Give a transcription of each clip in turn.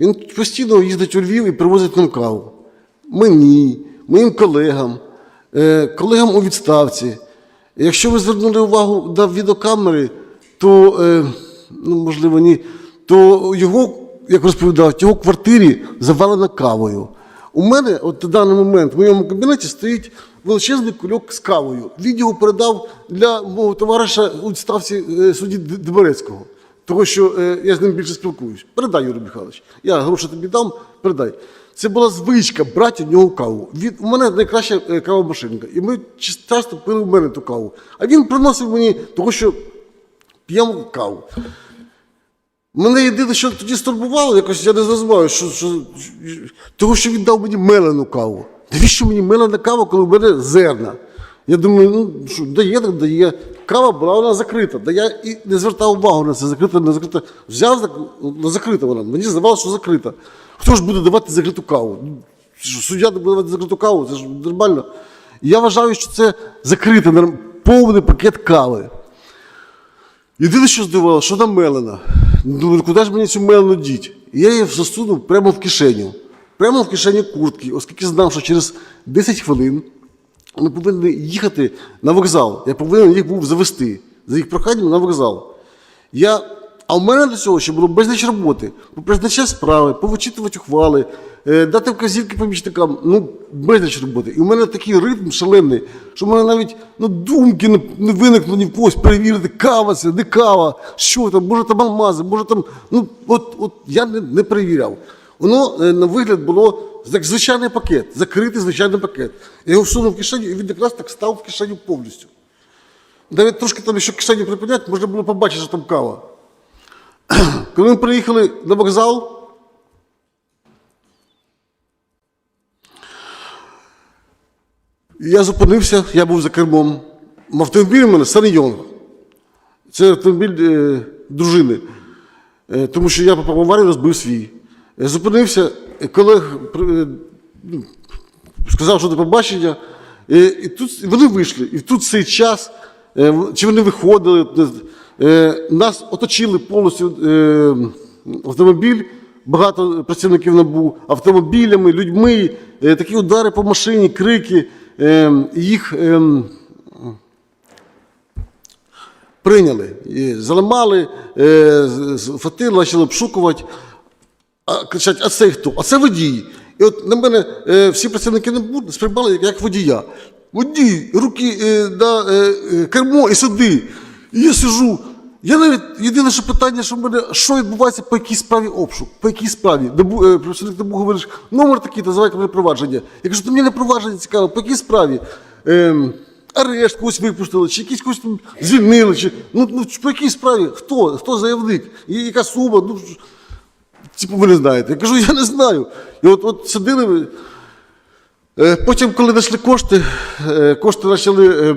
Він постійно їздить у Львів і привозить нам каву. Мені, моїм колегам, е, колегам у відставці. Якщо ви звернули увагу на відеокамери, то, е, ну, можливо, ні, то його, як розповідав, його квартирі завалено кавою. У мене, от на даний момент, в моєму кабінеті стоїть величезний кульок з кавою. Він його передав для мого товариша у відставці е, судді Деберецького. Тому що е, я з ним більше спілкуюсь. Передай, Юрій Михайлович. Я гроші тобі дам, передай. Це була звичка брати в нього каву. Він, у мене найкраща е, кавомашинка. І ми часто пили в мене ту каву. А він приносив мені, тому що п'ємо каву. Мене єдине, що тоді стурбувало, якось я не зрозумів, що, що, того, що він дав мені мелену каву. Навіщо мені мелена кава, коли в мене зерна? Я думаю, ну що, дає, так дає. Кава була вона закрита. Да я і не звертав увагу на це, закрита, не закрита. Взяв, так, ну, закрита вона. Мені здавалося, що закрита. Хто ж буде давати закриту каву? Ну, Суддя не буде давати закриту каву, це ж нормально. І я вважаю, що це закритий, повний пакет кави. Єдине, що здивувало, що вона мелена. Думаю, куди ж мені цю мелену діть? І я її засунув прямо в кишеню. Прямо в кишеню куртки, оскільки знав, що через 10 хвилин ми повинні їхати на вокзал. Я повинен їх був завести за їх проханням на вокзал. Я, а в мене до цього ще було безліч роботи. Призначати справи, повичитувати ухвали, е, дати вказівки помічникам. Ну, безліч роботи. І в мене такий ритм шалений, що в мене навіть ну, думки не, не виникло ні в когось перевірити, кава це, не кава, що там, може там алмази, може там. Ну, от, от я не, не перевіряв. Воно е, на вигляд було звичайний пакет, закритий звичайний пакет. Я його всунув в кишеню, і він якраз так став в кишеню повністю. Навіть трошки там, якщо кишеню припиняти, можна було побачити, що там кава. Коли ми приїхали на вокзал, я зупинився, я був за кермом. Автомобіль у мене Санйонг. Це автомобіль е, дружини. Е, тому що я попав в аварію, розбив свій. Я зупинився, е, колег при- е, ну, сказав, що до побачення. І, і тут вони вийшли. І тут цей час, е, чи вони виходили, е, нас оточили повністю автомобіль, багато працівників набу, автомобілями, людьми, такі удари по машині, крики, їх. прийняли, заламали, фатили, почали обшукувати. А кричать, а це хто? А це водій. І от на мене е, всі працівники НАБУ сприймали як, водія. Водій, руки е, на е, е, кермо і сюди. І я сижу. Я навіть єдине, що питання, що в мене, що відбувається по якій справі обшук, по якій справі. НАБУ, е, працівник НАБУ говориш, номер такий, називайте мене провадження. Я кажу, то мені не провадження цікаво, по якій справі? Ем, арешт когось випустили, чи якісь когось звільнили, чи ну, ну по якій справі? Хто? Хто заявник? Яка сума? Ну, Типу, ви не знаєте. Я кажу, я не знаю. І от, от сидили. Е, Потім, коли знайшли кошти, е, кошти почали е,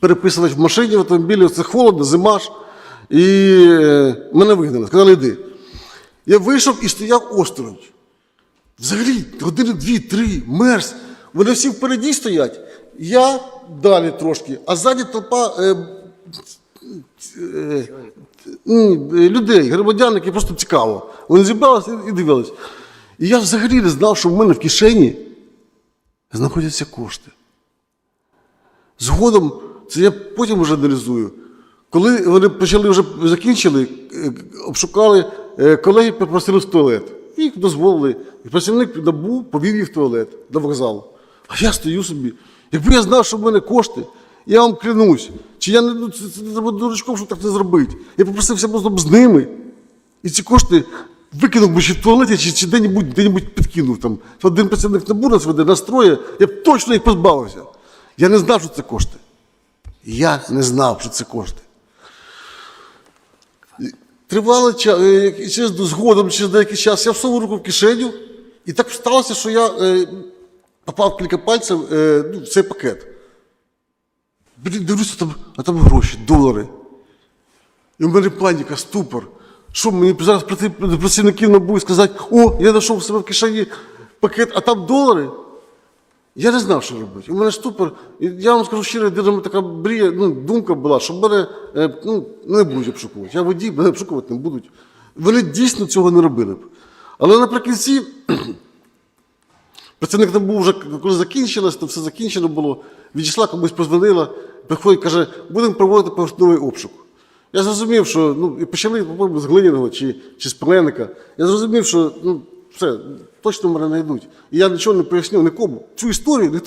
переписувати в машині, в автомобілі, це холодно, зима ж. І мене вигнали, сказали, йди. Я вийшов і стояв осторонь. Взагалі, години дві-три, мерз. Вони всі впереді стоять. Я далі трошки, а ззаді толпа людей, громадян, які просто цікаво. Вони зібралися і дивились. І я взагалі не знав, що в мене в кишені знаходяться кошти. Згодом, це я потім вже аналізую. Коли вони почали вже закінчили, е, обшукали, е, колеги попросили в туалет. Їх дозволили. І працівник НАБУ повів їх в туалет до вокзалу. А я стою собі. Якби я знав, що в мене кошти, я вам клянусь, чи я не ну, треба дурачком, щоб так не зробити. Я попросився просто б з ними. І ці кошти викинув би ще в туалеті, чи, чи де-небудь, де-небудь підкинув там. Один працівник НАБУ нас веде, настроє, я б точно їх позбавився. Я не знав, що це кошти. Я не знав, що це кошти. Тривало через згодом, через деякий час, я всунув руку в кишеню, і так сталося, що я е, попав кілька пальців е, ну, в цей пакет. Блін, дивлюся, там, а там гроші, долари. І в мене паніка, ступор. Що мені зараз прийти до працівників НАБУ і сказати, о, я знайшов в себе в кишені пакет, а там долари. Я не знав, що робити. У мене ступор. І я вам скажу щиро, єдина така мрія, ну, думка була, що мене е, ну, не будуть обшукувати. Я водій, мене обшукувати не будуть. Вони дійсно цього не робили б. Але наприкінці працівник НАБУ вже коли закінчилось, то все закінчено було. Відійшла комусь позвонила, приходить, каже, будемо проводити поверхневий обшук. Я зрозумів, що ну, і почали, по-моєму, з Глиняного чи, чи з Пеленика. Я зрозумів, що ну, все, точно мене знайдуть. І я нічого не пояснив нікому. Цю історію